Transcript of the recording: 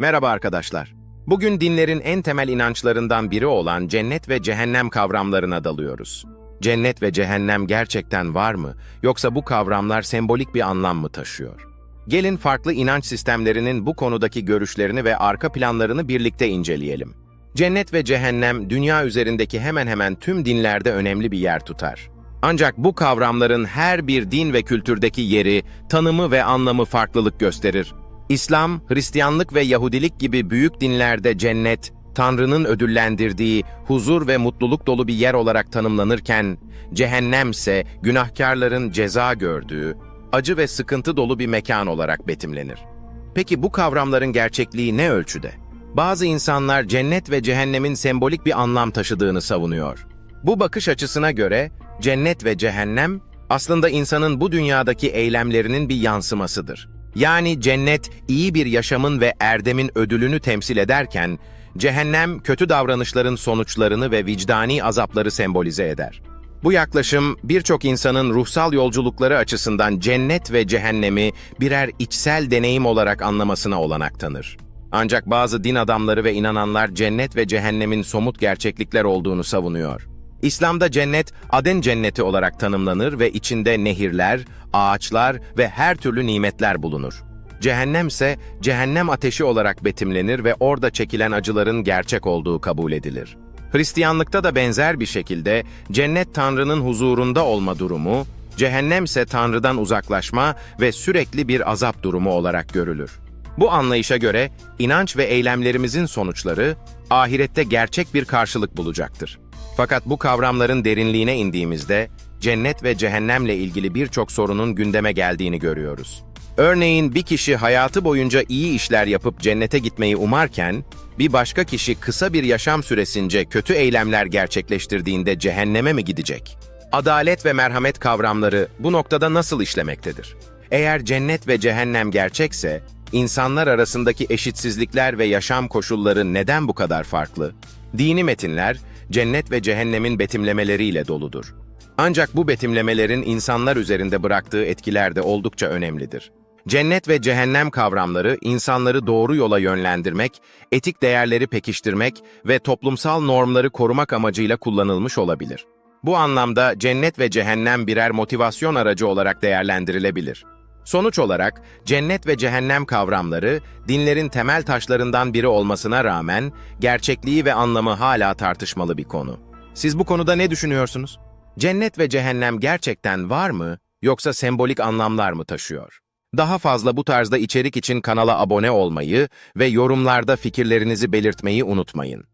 Merhaba arkadaşlar. Bugün dinlerin en temel inançlarından biri olan cennet ve cehennem kavramlarına dalıyoruz. Cennet ve cehennem gerçekten var mı yoksa bu kavramlar sembolik bir anlam mı taşıyor? Gelin farklı inanç sistemlerinin bu konudaki görüşlerini ve arka planlarını birlikte inceleyelim. Cennet ve cehennem dünya üzerindeki hemen hemen tüm dinlerde önemli bir yer tutar. Ancak bu kavramların her bir din ve kültürdeki yeri, tanımı ve anlamı farklılık gösterir. İslam, Hristiyanlık ve Yahudilik gibi büyük dinlerde cennet, Tanrı'nın ödüllendirdiği huzur ve mutluluk dolu bir yer olarak tanımlanırken, cehennemse günahkarların ceza gördüğü, acı ve sıkıntı dolu bir mekan olarak betimlenir. Peki bu kavramların gerçekliği ne ölçüde? Bazı insanlar cennet ve cehennemin sembolik bir anlam taşıdığını savunuyor. Bu bakış açısına göre cennet ve cehennem aslında insanın bu dünyadaki eylemlerinin bir yansımasıdır. Yani cennet iyi bir yaşamın ve erdemin ödülünü temsil ederken, cehennem kötü davranışların sonuçlarını ve vicdani azapları sembolize eder. Bu yaklaşım birçok insanın ruhsal yolculukları açısından cennet ve cehennemi birer içsel deneyim olarak anlamasına olanak tanır. Ancak bazı din adamları ve inananlar cennet ve cehennemin somut gerçeklikler olduğunu savunuyor. İslam'da cennet, Aden cenneti olarak tanımlanır ve içinde nehirler, ağaçlar ve her türlü nimetler bulunur. Cehennem ise cehennem ateşi olarak betimlenir ve orada çekilen acıların gerçek olduğu kabul edilir. Hristiyanlıkta da benzer bir şekilde cennet Tanrı'nın huzurunda olma durumu, cehennem ise Tanrı'dan uzaklaşma ve sürekli bir azap durumu olarak görülür. Bu anlayışa göre inanç ve eylemlerimizin sonuçları ahirette gerçek bir karşılık bulacaktır. Fakat bu kavramların derinliğine indiğimizde cennet ve cehennemle ilgili birçok sorunun gündeme geldiğini görüyoruz. Örneğin bir kişi hayatı boyunca iyi işler yapıp cennete gitmeyi umarken, bir başka kişi kısa bir yaşam süresince kötü eylemler gerçekleştirdiğinde cehenneme mi gidecek? Adalet ve merhamet kavramları bu noktada nasıl işlemektedir? Eğer cennet ve cehennem gerçekse, insanlar arasındaki eşitsizlikler ve yaşam koşulları neden bu kadar farklı? Dini metinler, cennet ve cehennemin betimlemeleriyle doludur. Ancak bu betimlemelerin insanlar üzerinde bıraktığı etkiler de oldukça önemlidir. Cennet ve cehennem kavramları insanları doğru yola yönlendirmek, etik değerleri pekiştirmek ve toplumsal normları korumak amacıyla kullanılmış olabilir. Bu anlamda cennet ve cehennem birer motivasyon aracı olarak değerlendirilebilir. Sonuç olarak cennet ve cehennem kavramları dinlerin temel taşlarından biri olmasına rağmen gerçekliği ve anlamı hala tartışmalı bir konu. Siz bu konuda ne düşünüyorsunuz? Cennet ve cehennem gerçekten var mı yoksa sembolik anlamlar mı taşıyor? Daha fazla bu tarzda içerik için kanala abone olmayı ve yorumlarda fikirlerinizi belirtmeyi unutmayın.